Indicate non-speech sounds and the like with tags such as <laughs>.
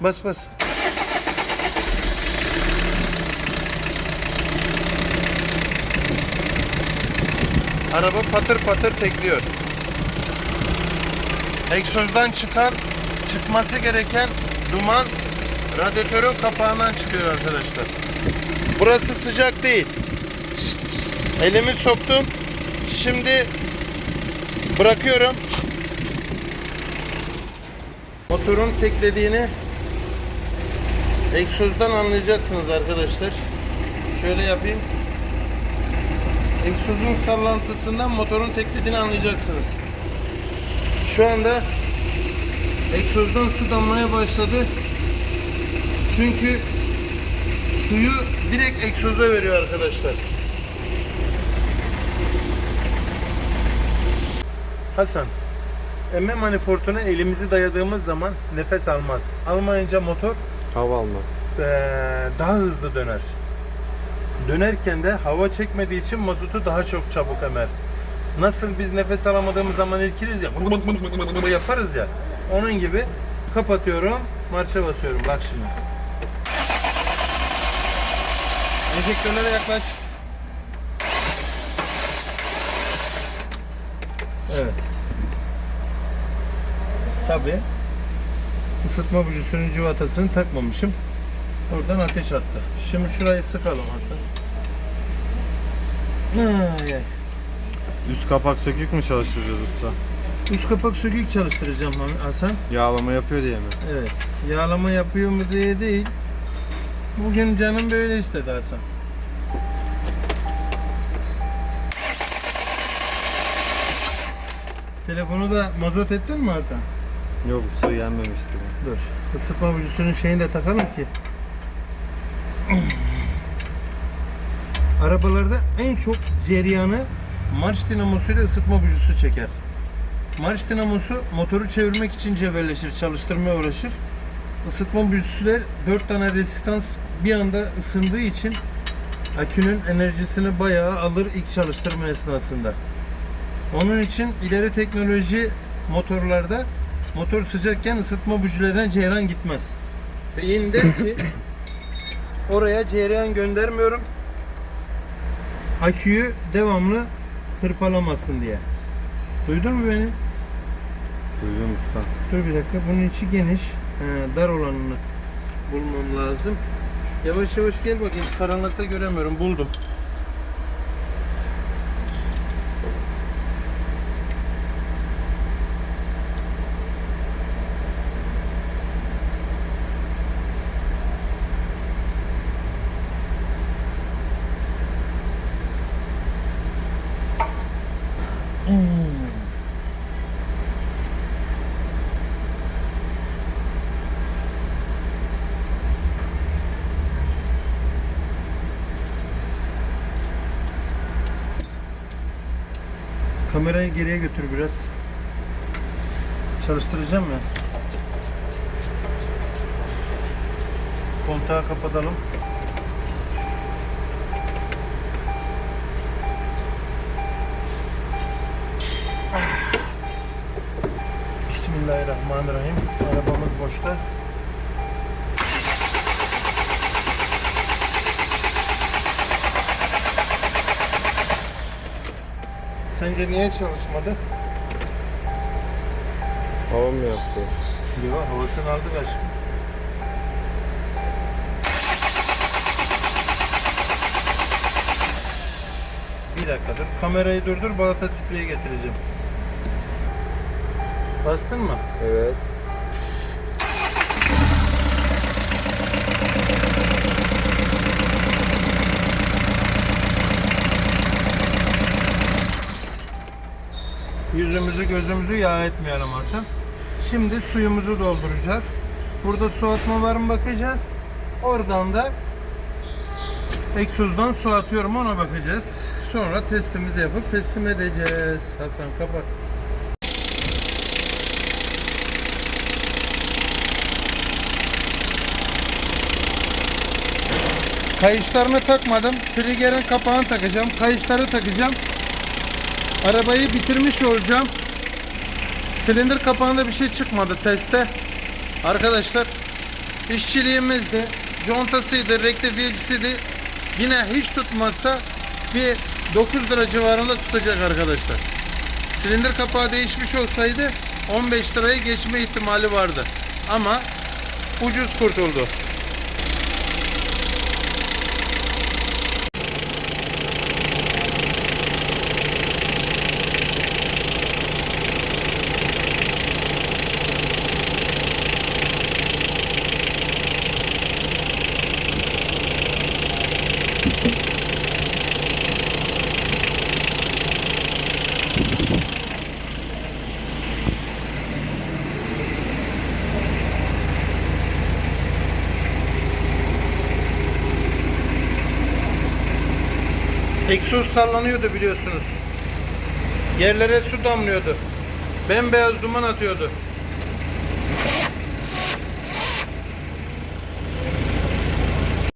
Bas bas. Araba patır patır tekliyor. Egzozdan çıkan, çıkması gereken duman radyatörün kapağından çıkıyor arkadaşlar. Burası sıcak değil. Elimi soktum. Şimdi bırakıyorum. Motorun teklediğini egzozdan anlayacaksınız arkadaşlar. Şöyle yapayım. Egzozun sallantısından motorun teklediğini anlayacaksınız. Şu anda egzozdan su damlaya başladı. Çünkü suyu direkt egzoza veriyor arkadaşlar. Hasan, emme manifolduna elimizi dayadığımız zaman nefes almaz. Almayınca motor Hava almaz. eee, daha hızlı döner. Dönerken de hava çekmediği için mazotu daha çok çabuk emer. Nasıl biz nefes alamadığımız zaman irkiriz ya, yaparız ya. Onun gibi kapatıyorum, marşa basıyorum. Bak şimdi. Enjektörlere yaklaş. Evet. Tabii. Isıtma bujusunun cıvatasını takmamışım. Oradan ateş attı. Şimdi şurayı sıkalım Hasan. Ay. Üst kapak sökük mü çalıştıracağız usta? Üst kapak sökük çalıştıracağım Hasan. Yağlama yapıyor diye mi? Evet. Yağlama yapıyor mu diye değil. Bugün canım böyle istedi Hasan. Telefonu da mazot ettin mi Hasan? Yok su yenmemişti. Dur. Isıtma bujusunun şeyini de takalım ki. <clears throat> Arabalarda en çok cereyanı marş dinamosu ile ısıtma bujusu çeker. Marş dinamosu motoru çevirmek için cebelleşir, çalıştırmaya uğraşır. Isıtma bujusu da 4 tane resistans bir anda ısındığı için akünün enerjisini bayağı alır ilk çalıştırma esnasında. Onun için ileri teknoloji motorlarda motor sıcakken ısıtma bujilerine ceyran gitmez. Ve yine de ki <laughs> oraya ceyran göndermiyorum. Aküyü devamlı hırpalamasın diye. Duydun mu beni? Duydum usta. Dur bir dakika. Bunun içi geniş. He, dar olanını bulmam lazım. Yavaş yavaş gel bakayım. Karanlıkta göremiyorum. Buldum. Kamerayı geriye götür biraz. Çalıştıracağım ya. Kontağı kapatalım. Ah. Bismillahirrahmanirrahim. Arabamız boşta. Sence niye çalışmadı? Hava mı yaptı? Yok havasını aldık aşkım. Bir dakika dur. Kamerayı durdur. Balata spreyi getireceğim. Bastın mı? Evet. Yüzümüzü gözümüzü yağ etmeyelim Hasan. Şimdi suyumuzu dolduracağız. Burada su atma var mı bakacağız. Oradan da egzozdan su atıyorum ona bakacağız. Sonra testimizi yapıp teslim edeceğiz. Hasan kapat. Kayışlarını takmadım. Trigger'in kapağını takacağım. Kayışları takacağım. Arabayı bitirmiş olacağım. Silindir kapağında bir şey çıkmadı testte. Arkadaşlar İşçiliğimizdi, contasıydı, rektifiyecisiydi. Yine hiç tutmazsa bir 9 lira civarında tutacak arkadaşlar. Silindir kapağı değişmiş olsaydı 15 lirayı geçme ihtimali vardı. Ama ucuz kurtuldu. Egzoz sallanıyordu biliyorsunuz. Yerlere su damlıyordu. Bembeyaz duman atıyordu.